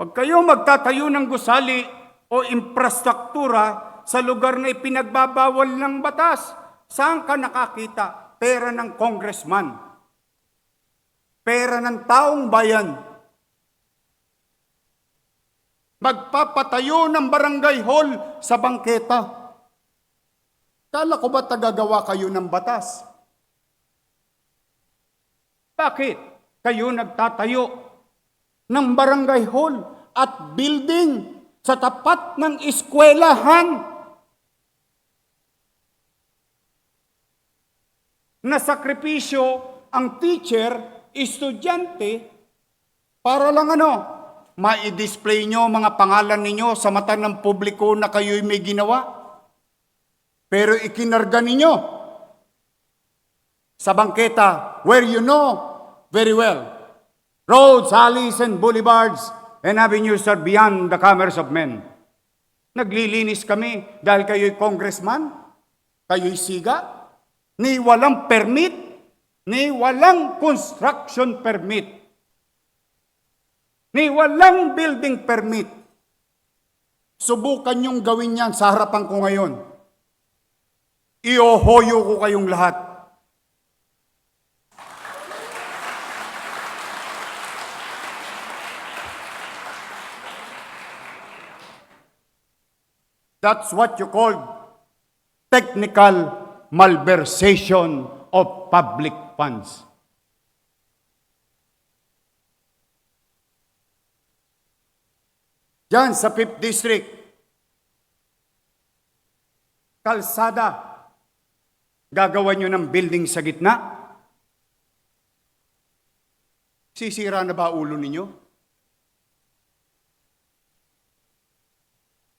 Pag kayo magtatayo ng gusali o infrastruktura sa lugar na ipinagbabawal ng batas, saan ka nakakita? Pera ng congressman. Pera ng taong bayan. Magpapatayo ng barangay hall sa bangketa. Kala ko ba tagagawa kayo ng batas? Bakit kayo nagtatayo ng barangay hall at building sa tapat ng eskwelahan? Na sakripisyo ang teacher, estudyante, para lang ano, ma-display nyo mga pangalan ninyo sa mata ng publiko na kayo'y may ginawa. Pero ikinarga ninyo sa bangketa where you know very well roads, alleys, and boulevards and avenues are beyond the commerce of men. Naglilinis kami dahil kayo'y congressman, kayo'y siga, ni walang permit, ni walang construction permit, ni walang building permit. Subukan niyong gawin yan sa harapan ko ngayon. Iohoyo ko kayong lahat. That's what you call technical malversation of public funds. Diyan sa 5th District, kalsada, gagawa nyo ng building sa gitna? Sisira na ba ulo ninyo?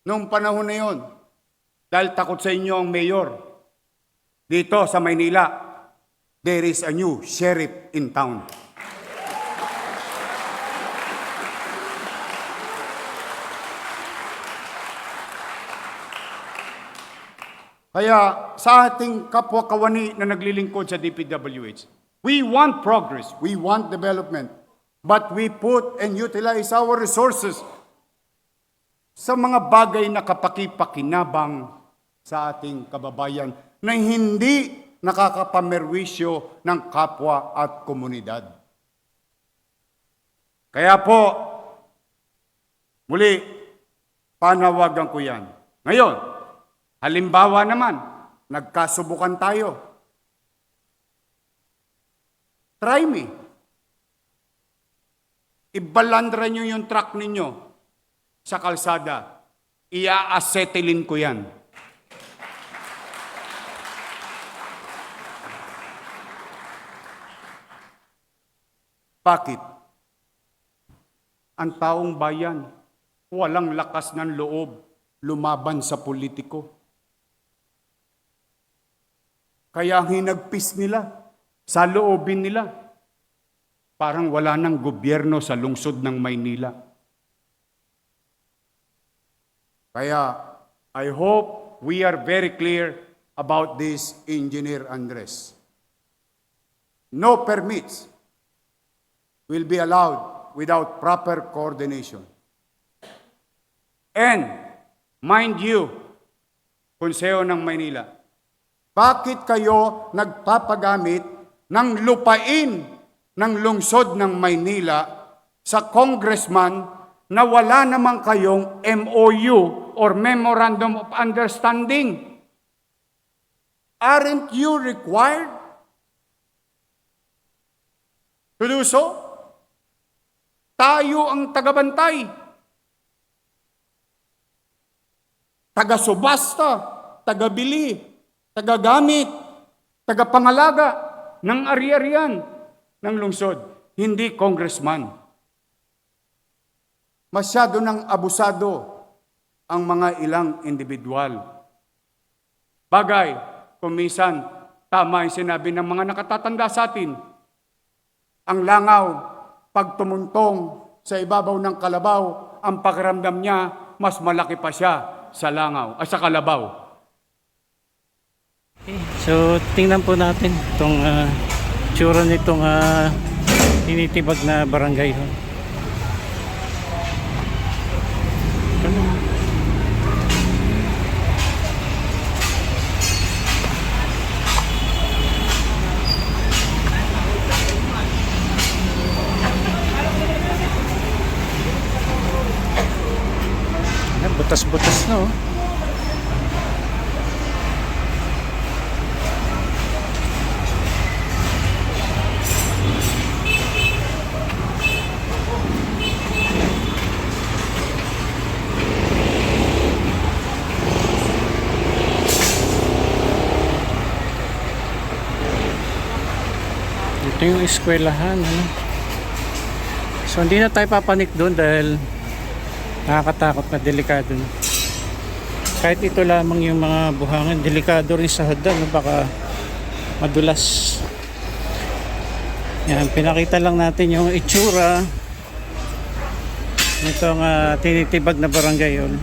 Noong panahon na yon, dahil takot sa inyo ang mayor, dito sa Maynila, there is a new sheriff in town. Kaya sa ating kapwa kawani na naglilingkod sa DPWH, we want progress, we want development, but we put and utilize our resources sa mga bagay na kapakipakinabang sa ating kababayan na hindi nakakapamerwisyo ng kapwa at komunidad. Kaya po, muli, panawagan ko yan. Ngayon, halimbawa naman, nagkasubukan tayo. Try me. Ibalandra nyo yung truck ninyo sa kalsada. Ia-asetilin ko yan. Bakit? Ang taong bayan, walang lakas ng loob lumaban sa politiko. Kaya hinagpis nila, sa loobin nila, parang wala ng gobyerno sa lungsod ng Maynila. Kaya I hope we are very clear about this, Engineer Andres. No permits will be allowed without proper coordination. And, mind you, Konseho ng Maynila, bakit kayo nagpapagamit ng lupain ng lungsod ng Maynila sa congressman na wala naman kayong MOU or Memorandum of Understanding? Aren't you required to do so? Tayo ang tagabantay. Taga-subasta, taga-bili, taga-gamit, taga-pangalaga ng ari-arian ng lungsod, hindi congressman. Masyado ng abusado ang mga ilang individual. Bagay, kumisan, tama yung sinabi ng mga nakatatanda sa atin. Ang langaw, pag tumuntong sa ibabaw ng kalabaw, ang pakiramdam niya, mas malaki pa siya sa langaw, ay sa kalabaw. Okay, so tingnan po natin itong uh, tsura nitong uh, tinitibag na barangay hall. Ayan, butas-butas na oh. Ito yung eskwelahan. Ano? So hindi na tayo papanik doon dahil nakakatakot na delikado na. Kahit ito lamang yung mga buhangin, delikado rin sa hagdan, no? baka madulas. Yan, pinakita lang natin yung itsura nitong ah, tinitibag na barangay yun.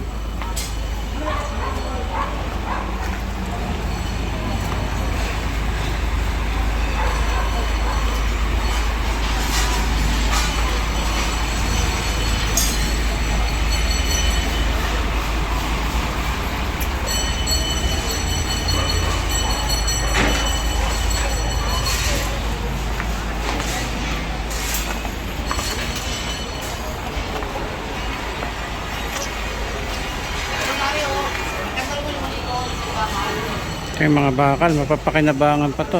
Ito yung mga bakal, mapapakinabangan pa to.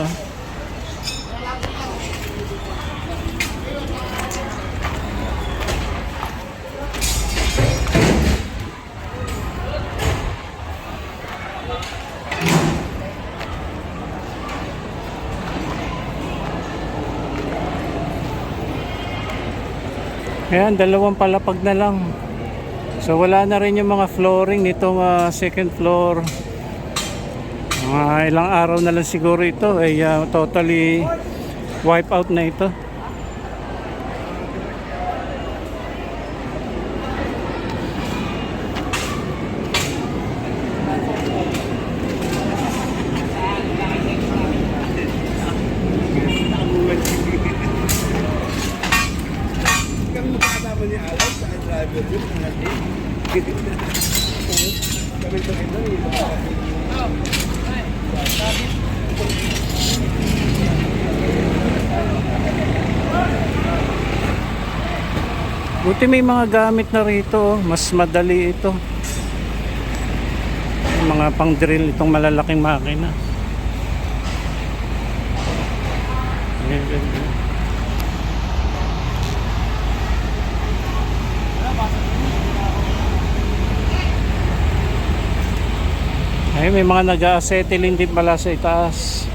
Ayan, dalawang palapag na lang. So wala na rin yung mga flooring nitong ah, second floor. Mga ilang araw na lang siguro ito ay ah, totally wipe out na ito. Buti may mga gamit na rito, oh. mas madali ito. Yung mga pang drill itong malalaking makina. Ayan. Ay, may mga nag-acetylene din pala sa itaas.